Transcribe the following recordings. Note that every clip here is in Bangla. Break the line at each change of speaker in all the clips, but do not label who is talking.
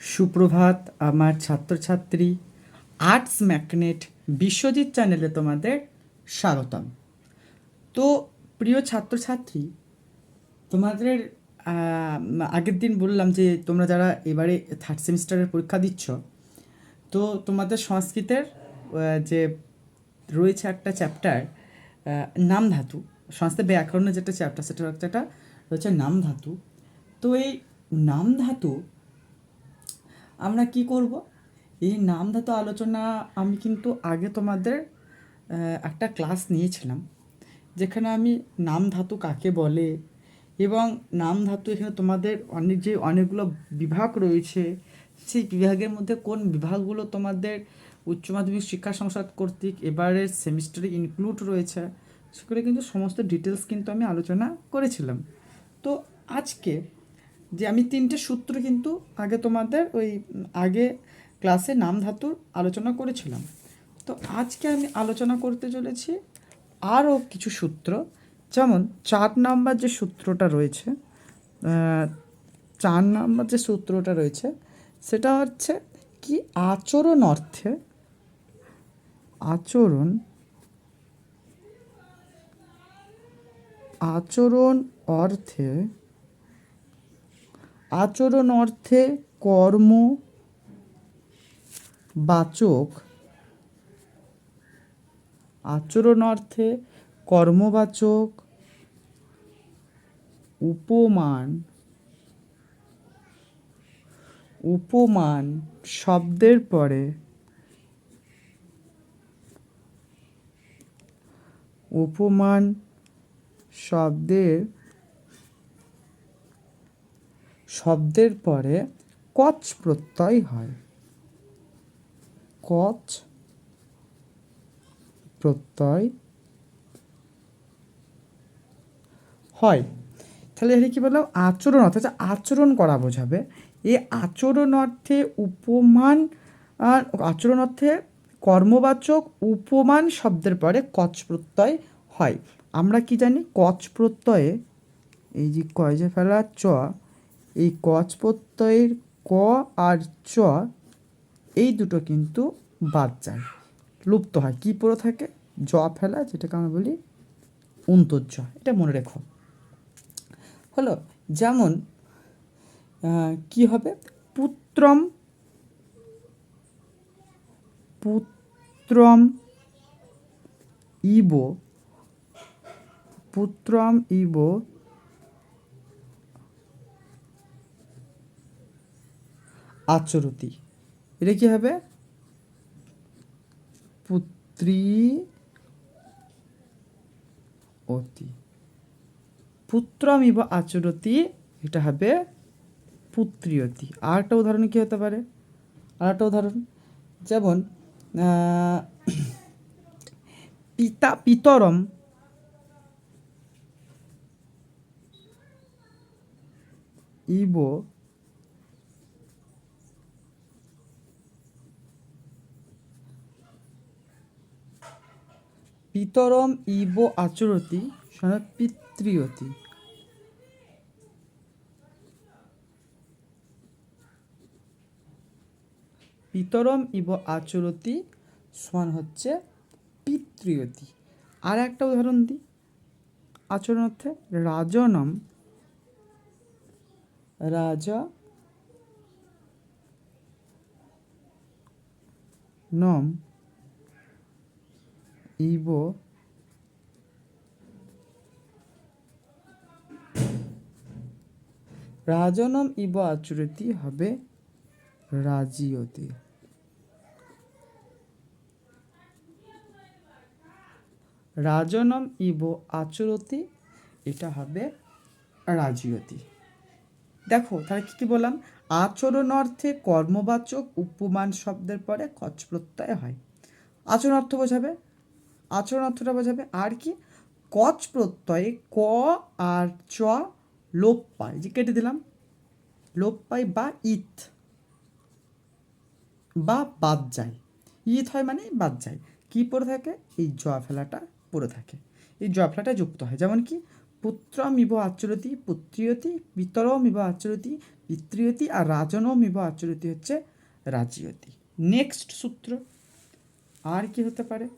সুপ্রভাত, আমার ছাত্রছাত্রী, আর্টস ম্যাগনেট বিশ্বজিৎ চ্যানেলে তোমাদের স্বাগতম। তো, প্রিয় ছাত্রছাত্রী, তোমাদের আগের দিন বললাম যে তোমরা যারা এবারে থার্ড সেমিস্টারের পরীক্ষা দিচ্ছ, তো তোমাদের সংস্কৃতের যে রয়েছে একটা চ্যাপ্টার নাম ধাতু সংস্কৃত ব্যাকরণের যেটা চ্যাপ্টার সেটা একটা রয়েছে নাম ধাতু। তো এই নাম ধাতু আমরা কি করব? এই নাম ধাতু আলোচনা আমি কিন্তু আগে তোমাদের একটা ক্লাস নিয়েছিলাম, যেখানে আমি নাম ধাতু কাকে বলে এবং নাম ধাতু এখানে তোমাদের অনেক যে অনেকগুলো বিভাগ রয়েছে, সেই বিভাগের মধ্যে কোন বিভাগগুলো তোমাদের উচ্চ মাধ্যমিক শিক্ষা সংসদ কর্তৃক এবারের সেমিস্টারে ইনক্লুড রয়েছে, সেগুলো কিন্তু সমস্ত ডিটেলস কিন্তু আমি আলোচনা করেছিলাম। তো আজকে যে আমি তিনটে সূত্র কিন্তু আগে তোমাদের ওই আগে ক্লাসে নাম ধাতুর আলোচনা করেছিলাম। তো আজকে আমি আলোচনা করতে চলেছি আরও কিছু সূত্র। যেমন চার নাম্বার যে সূত্রটা রয়েছে চার নাম্বার যে সূত্রটা রয়েছে, সেটা হচ্ছে কি আচরণ অর্থে, আচরণ আচরণ অর্থে আচরণ অর্থে কর্ম বাচক। আচরণ অর্থে কর্মবাচক উপমান। উপমান শব্দের পরে। উপমান শব্দের শব্দের পরে কচ প্রত্যয় হয়। কচ প্রত্যয় হয়। তাহলে এখানে কী বললাম? আচরণ অর্থে যে আচরণ করা বোঝাবে। এ আচরণ অর্থে উপমান আচরণ অর্থে কর্মবাচক উপমান শব্দের পরে কচ প্রত্যয় হয়। আমরা কি জানি? কচ প্রত্যয়ে, এই যে কয় যে ফেলা চ এই কচ প্রত্যয়ের ক আর চ, এই দুটো কিন্তু বাদ যায়। লুপ্ত হয়। কী পড়ে থাকে? জ ফেলা, যেটাকে আমরা বলি উন্তর্য এটা মনে রেখো। হলো, যেমন কি হবে? পুত্রম পুত্রম ইব পুত্রম ইব আচরতি। এটা কি হবে? পুত্রী অতি। পুত্রম ইব আচরতি, এটা হবে পুত্রিয়তি আর একটা উদাহরণ কি হতে পারে? আর একটা উদাহরণ। যেমন পিতা পিতরম ইব পিতরম ইব আচরতি সমান পিতৃয়তি। পিতরম ইব আচরতি, সমান হচ্ছে পিতৃয়তি। আর একটা উদাহরণ দিই। আচরণ অর্থে রাজনম। রাজা নম। ইব রাজনম ইব আচরতি হবে রাজিয়তি। রাজনম ইব আচরতি, এটা হবে রাজিয়তি। দেখো, তাহলে কি কি বললাম? আচরণ অর্থে কর্মবাচক, উপমান শব্দের পরে কচ প্রত্যয় হয়। আচরণ অর্থ বোঝাবে আচরণ অর্থটা বোঝাবে আর কি? কচ প্রত্যয়ে ক আর চ লোপ পায় যে কেটে দিলাম। লোপ পায় বা ইথ বা বাদ যায়। ইথ হয় মানে বাদ যায়। কি পড়ে থাকে? এই জ ফেলাটা পড়ে থাকে। এই জ ফেলাটা যুক্ত হয়। যেমন কি? পুত্রমিব আচরতি, পুত্রিয়তি, পিতরমিব আচরতি, পিতৃয়তি আর রাজনমিব আচরতি হচ্ছে রাজিয়তি। নেক্সট সূত্র। আর কি হতে পারে?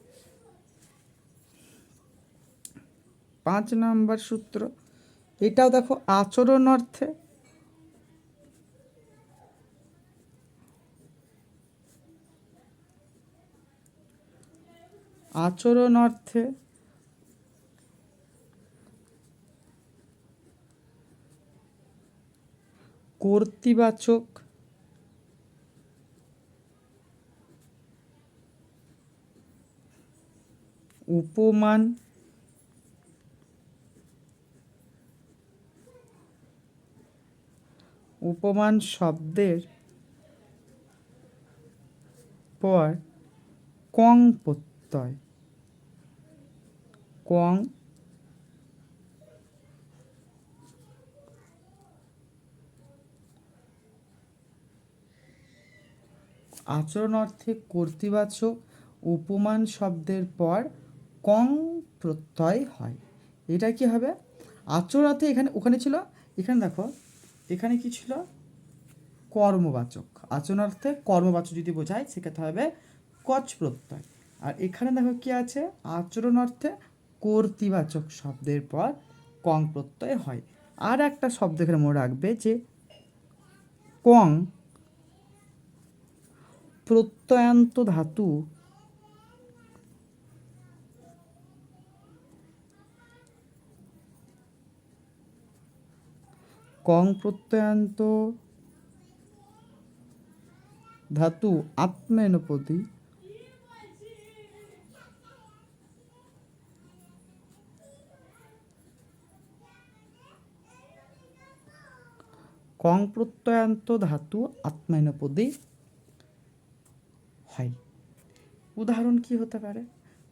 পাঁচ নাম্বার সূত্র। এটাও দেখো আচরণ অর্থে। আচরণ অর্থে কর্তৃবাচক। উপমান। উপমান শব্দের পর কং প্রত্যয় কং আচরণ অর্থে কর্তৃবাচক উপমান শব্দের পর কং প্রত্যয় হয়। এটা কি হবে? আচরণ অর্থে এখানে, ওখানে ছিল, এখানে দেখো এখানে কি ছিল? কর্মবাচক। আচরণ অর্থে কর্মবাচক যদি বোঝায়, সেক্ষেত্রে হবে কচ প্রত্যয়। আর এখানে দেখো কি আছে? আচরণ অর্থে কর্তৃবাচক শব্দের পর কং প্রত্যয় হয়। আর একটা শব্দ এখানে মনে রাখবে যে কং প্রত্যয়ান্ত ধাতু কং প্রত্যয়ান্ত ধাতু আত্মেনপতি। কং প্রত্যয়ান্ত ধাতু আত্মাইনপদী হয়। উদাহরণ কি হতে পারে?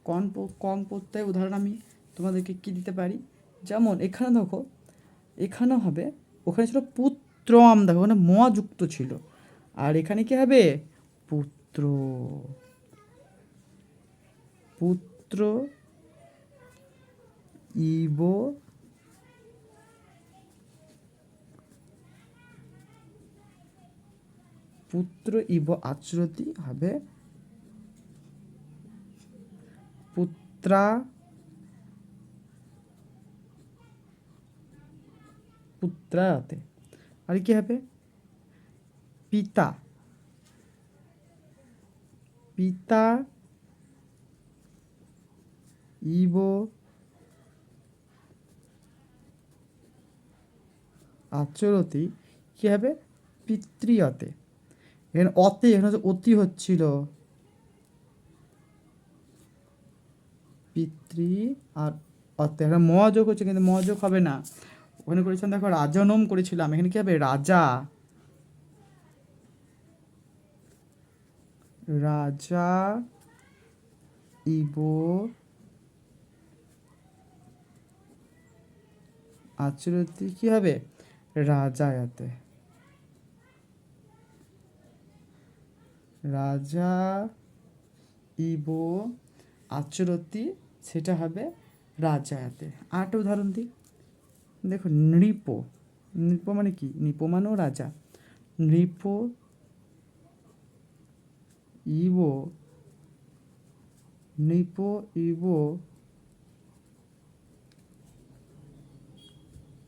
কন কং প্রত্যয়, উদাহরণ আমি তোমাদেরকে কি দিতে পারি? যেমন এখানে দেখো, এখানে হবে ওখানে ছিল পুত্রম দেখো ওখানে ম যুক্ত ছিল। আর এখানে কি হবে? পুত্র। পুত্র ইব পুত্র ইব আচরতি হবে পুত্রা পুত্রাতে। আর কি হবে? পিতা। পিতা ইব আচরতি কি হবে? পিতৃয়তে। এখানে অতে এখানে হচ্ছে অতি হচ্ছিল। পিতৃ আর অতে। এখানে মযোগ হচ্ছে, কিন্তু মযোগ হবে না। ওখানে করেছিলাম, দেখো রাজনম করেছিলাম। এখানে কি হবে? রাজা। রাজা, ইব, আচরতি, কি হবে? রাজায়াতে রাজা, ইব, আচরতি, সেটা হবে রাজায়াতে আরেকটা উদাহরণ দিই। দেখো নৃপ নৃপ মানে কি? নৃপ মানেও রাজা। নৃপ, ইব নৃপ, ইব,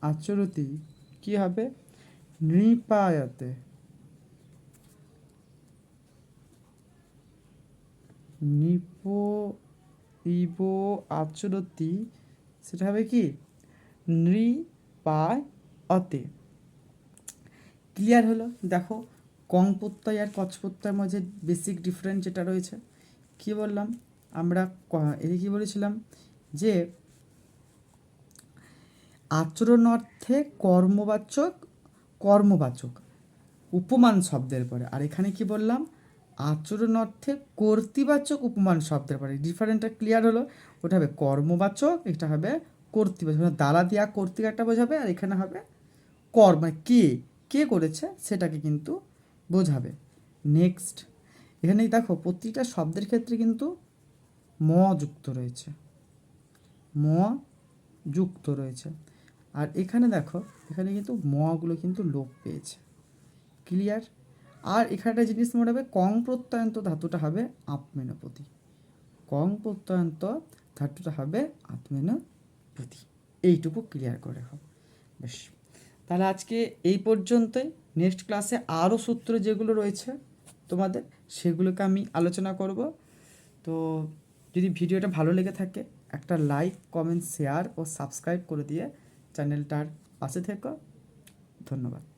আচরতি, কি হবে? নৃপায়াতে। নিপ, ইব, আচরতি, সেটা হবে কি? নৃপায় অতে। ক্লিয়ার হলো? দেখো, কং প্রত্যয় আর কচ প্রত্যয়ের মাঝে বেসিক ডিফারেন্স যেটা রয়েছে, কি বললাম? আমরা এদিকে কি বলেছিলাম? যে আচরণ অর্থে কর্মবাচক কর্মবাচক, উপমান শব্দের পরে। আর এখানে কি বললাম? আচরণ অর্থে কর্তৃবাচক, উপমান শব্দের পরে। ডিফারেন্টটা ক্লিয়ার হলো? ওটা হবে কর্মবাচক, এটা হবে কর্তৃবাচক মানে দ্বারা দিয়া কর্তৃক একটা বোঝাবে আর এখানে হবে কর মানে কে কে করেছে সেটাকে কিন্তু বোঝাবে। নেক্সট এখানে দেখো প্রতিটা শব্দের ক্ষেত্রে কিন্তু ম যুক্ত রয়েছে। ম যুক্ত রয়েছে। আর এখানে দেখো, এখানে কিন্তু মগুলো কিন্তু লোপ পেয়েছে। ক্লিয়ার আর এখানে একটা জিনিস মনে হবে, কং প্রত্যয়ন্ত ধাতুটা হবে আত্মেনপতি কং প্রত্যয়ন্ত ধাতুটা হবে আত্মেনপতি এইটুকু ক্লিয়ার করে রাখো বেশ। তাহলে আজকে এই পর্যন্তই। নেক্সট ক্লাসে আরও সূত্র যেগুলো রয়েছে তোমাদের, সেগুলোকে আমি আলোচনা করব। তো যদি ভিডিওটা ভালো লেগে থাকে, একটা লাইক কমেন্ট শেয়ার ও সাবস্ক্রাইব করে দিয়ে চ্যানেলটার পাশে থেকো। ধন্যবাদ।